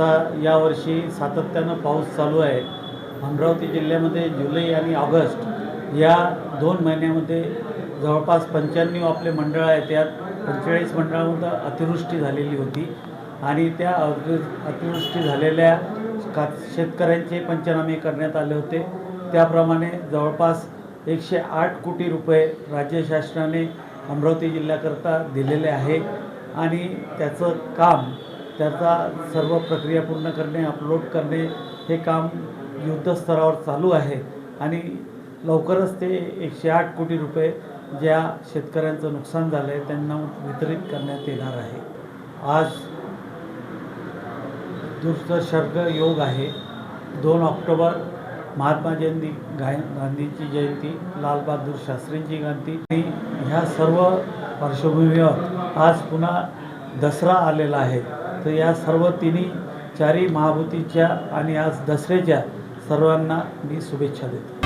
आता यावर्षी सातत्यानं पाऊस चालू आहे. अमरावती जिल्ह्यामध्ये जुलै आणि ऑगस्ट या दोन महिन्यामध्ये जवळपास पंच्याण्णव आपले मंडळ आहे त्यात पंचेचाळीस मंडळामध्ये अतिवृष्टी झालेली होती आणि त्या अतिवृष्टी झालेल्या का शेतकऱ्यांचे पंचनामे करण्यात आले होते. त्याप्रमाणे जवळपास एकशे आठ कोटी रुपये राज्य शासनाने अमरावती जिल्ह्याकरता दिलेले आहे आणि त्याचं काम त्याचा सर्व प्रक्रिया पूर्ण करणे अपलोड करणे हे काम युद्धस्तरावर चालू आहे. आणि लवकरच ते एकशे आठ कोटी रुपये ज्या शेतकऱ्यांचं नुकसान झालं आहे त्यांना वितरित करण्यात येणार आहे. आज दुर्दशर्ग योग आहे. दोन ऑक्टोबर महात्मा जयंती गाय गांधीची जयंती लालबहादूर शास्त्रींची जयंती आणि ह्या सर्व पार्श्वभूमीवर आज पुन्हा दसरा आलेला आहे. तर या सर्व तिन्ही चारी महाभूतीच्या आणि आज दसऱ्याच्या सर्वांना मी शुभेच्छा देतो.